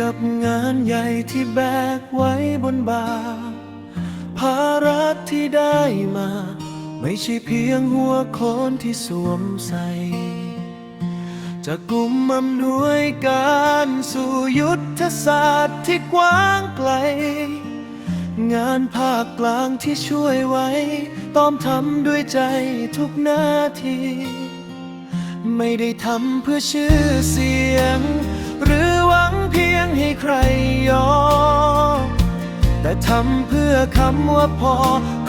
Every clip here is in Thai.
กับงานใหญ่ที่แบกไว้บนบ่าภาระที่ได้มา ไม่ใช่เพียงหัวโคนที่สวมใส่จากกลุ่มอำนวยการสู่ยุทธศาสตร์ที่กว้างไกล งานภาคกลางที่ช่วยไว้ ต้องทำด้วยใจทุกนาที ไม่ได้ทำเพื่อชื่อเสียง หรือหวังเพียง ให้ใครยอมแต่ทำเพื่อคำว่าพอ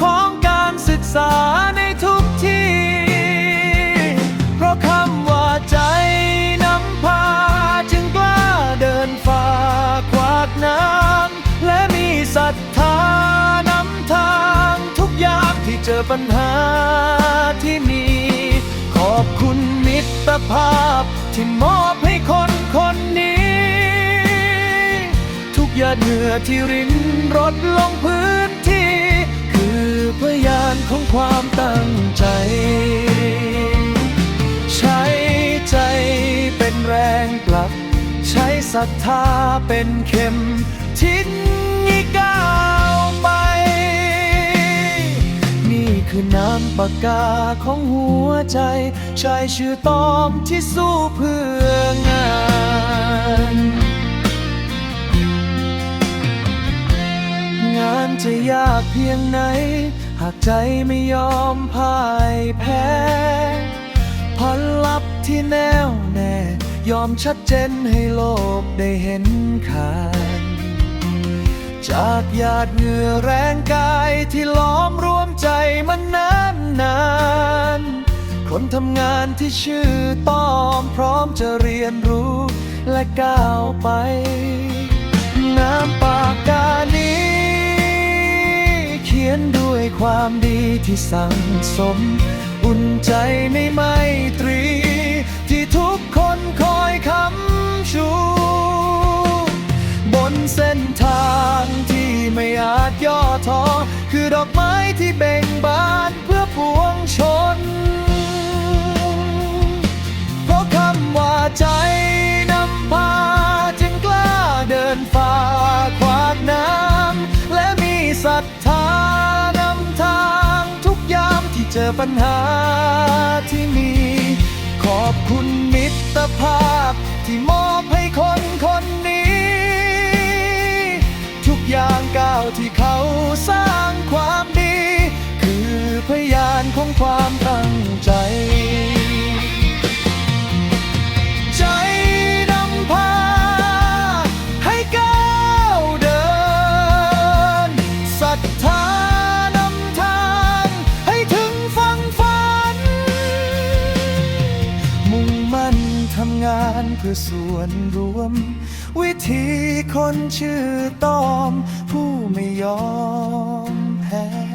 ของการศึกษาในทุกที่ เพราะคำว่าใจนำพาจึงกล้าเดินฝ่าขวากน้ำและมีศรัทธานำทางทุกอย่างที่เจอปัญหาที่มี ขอบคุณมิตรภาพที่มอบให้คนคนนี้ ยาดเหงื่อที่รินรดลงพื้นที่ คือพยานของความตั้งใจ ใช้ใจเป็นแรงกลับ ใช้ศรัทธาเป็นเข็มทิศนี้ก้าวไป นี่คือน้ำปากกาของหัวใจ ใช้ชื่อตอมที่สู้เพื่องาน หากใจไม่ยอมพ่ายแพ้พลับที่แน่วแน่ ยอมชัดเจนให้โลกได้เห็นค่าจากหยาดเหงื่อแรงกายที่ล้อมรวมใจมันานนานๆคนทำงานที่ชื่อต้อมพร้อมจะเรียนรู้และก้าวไป น้ำปากกานี ความดีที่สั่งสม อุ่นใจในไมตรี ที่ทุกคนคอยคำชู บนเส้นทางที่ไม่อาจย่อท้อคือดอกไม้ที่เบ่งบาน เจอปัญหาที่มี ขอบคุณมิตรภาพ ที่มอบให้คนคนนี้ ทุกอย่างก้าวที่เขาสร้างความดี คือพยานของความตั้งใจใจ งานเพื่อส่วนรวม วิธีคนชื่อตอม ผู้ไม่ยอมแพ้